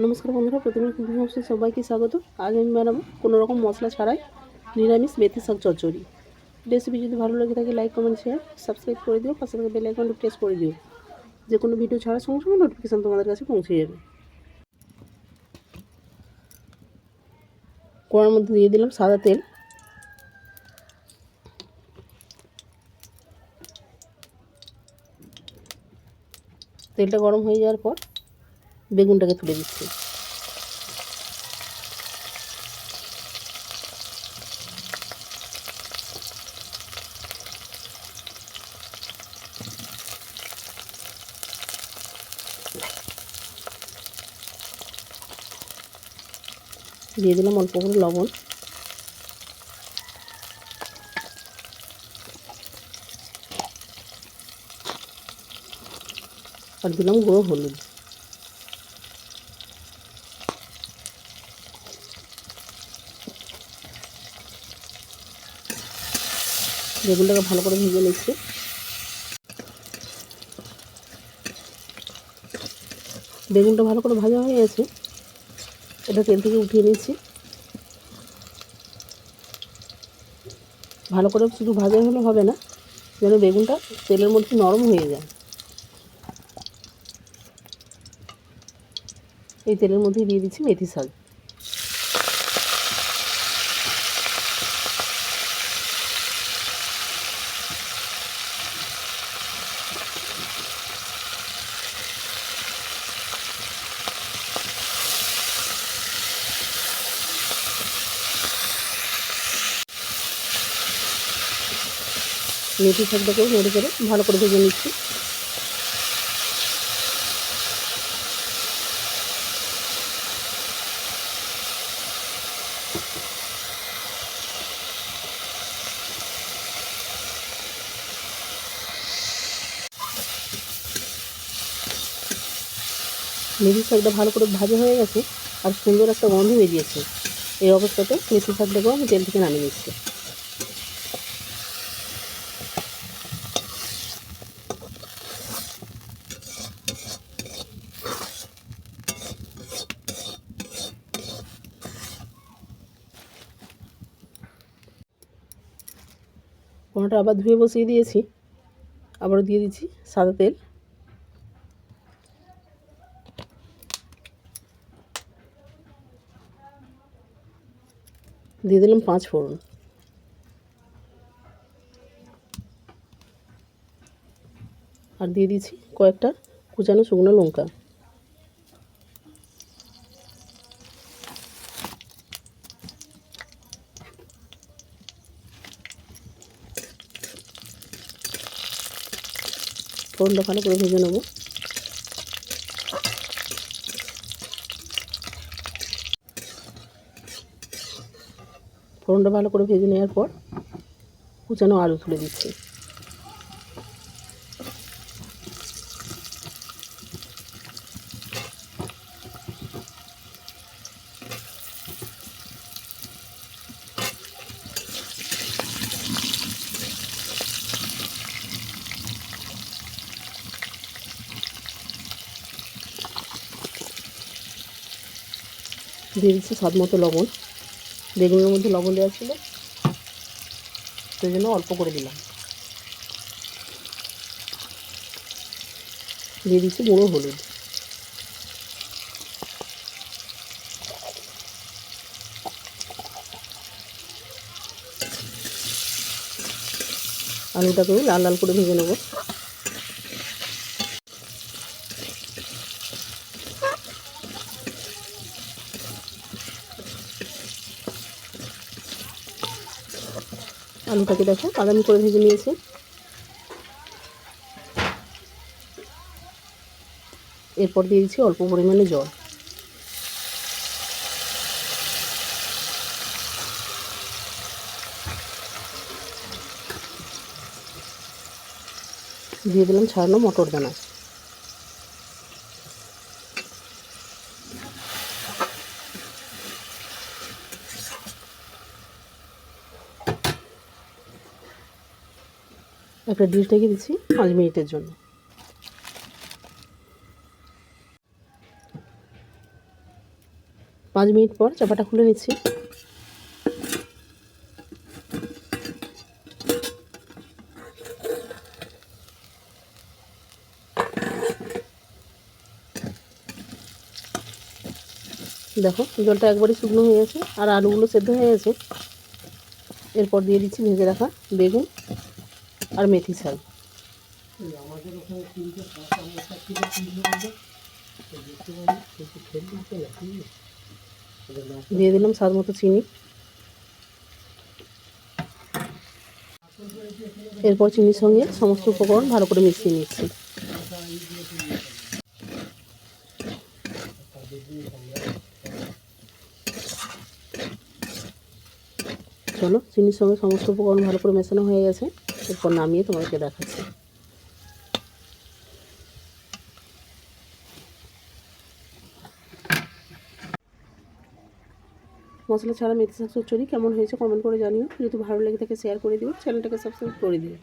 নমস্কার বন্ধুরা, প্রতিদিন কুকিং সবাইকে স্বাগত। আজ আমি বানাবো কোনো রকম মশলা ছাড়াই নিরামিষ মেথি শাক চচ্চড়ি। রেসিপি যদি ভালো লাগে থাকে লাইক কমেন্ট শেয়ার সাবস্ক্রাইব করে দিও, পাশে থেকে বেল আইকনটি প্রেস করে দিও। যে কোনো ভিডিও ছাড়ার সঙ্গে সঙ্গে নোটিফিকেশান তোমাদের কাছে পৌঁছে যাবে। কড়ার মধ্যে দিয়ে দিলাম সাদা তেল। তেলটা গরম হয়ে যাওয়ার পর বেগুনটাকে তুলে দিচ্ছি। দিয়ে দিলাম অল্প করে লবণ। আর দিলাম গুঁড়ো হলুদ। বেগুনটাকে ভালো করে ভেজে নিচ্ছি। বেগুনটা ভালো করে ভাজা হয়ে গেছে। এটা তেল থেকে উঠিয়ে নিচ্ছি। ভালো করে শুধু ভাজা হলে হবে না, যেন বেগুনটা তেলের মধ্যে নরম হয়ে যায়। এই তেলের মধ্যে দিয়ে দিচ্ছি মেথি শাক। মেথি শাকটাকেও নেড়ে করে ভালো করে ভেজে নিচ্ছি। মেথি শাকটা ভালো করে ভাজা হয়ে গেছে আর সুন্দর একটা গন্ধ বেরিয়েছে। এই অবস্থাতে মেথি শাকটাকেও আমি তেল থেকে নামিয়ে নিচ্ছি। কোনোটা আবার ধুয়ে বসিয়ে দিয়েছি। আবারও দিয়ে দিচ্ছি সাদা তেল। দিয়ে দিলাম পাঁচ ফোড়ন। আর দিয়ে দিচ্ছি কয়েকটা কুচানো শুকনো লঙ্কা। ফোড়নটা ভালো করে ভেজে নেব। ফোড়নটা ভালো করে ভেজে নেওয়ার পর কুচানো আলু তুলে দিচ্ছি। দিয়ে দিচ্ছি স্বাদ মতো লবণ। বেগুনের মধ্যে লবণ দেওয়া ছিল। সেই জন্য অল্প করে দিলাম। দিয়ে দিচ্ছি গুঁড়ো হলুদ। আলুটাকেও লাল লাল করে ভেজে নেব। আলুটাকে দেখো, বাদামি করে ভেজে নিয়েছি। এরপর দিয়ে দিচ্ছি অল্প পরিমাণে জল। দিয়ে দিলাম ছাড়ানো মটর দানা একটা ডিশ ঢেকে দিচ্ছি পাঁচ মিনিটের জন্য। পাঁচ মিনিট পর চাপাটা খুলে নিচ্ছি। দেখো, জলটা একবারই শুকনো হয়ে গেছে, আর আলুগুলো সেদ্ধ হয়ে গেছে। এরপর দিয়ে দিচ্ছি ভেজে রাখা বেগুন। আর মেথি শাক দিয়ে দিলাম স্বাদ মতো চিনি। এরপর চিনির সঙ্গে সমস্ত উপকরণ ভালো করে মিশিয়ে নিচ্ছি। চলো চিনির সঙ্গে সমস্ত উপকরণ ভালো করে মেশানো হয়ে গেছে। এরপর নামিয়ে তোমাদেরকে দেখাচ্ছি। মশলা ছাড়া মেথি শাক চচ্চড়ি কেমন হয়েছে কমেন্ট করে জানিও। যদি ভালো লেগে থাকে শেয়ার করে দিও। চ্যানেলটাকে সাবস্ক্রাইব করে দিও।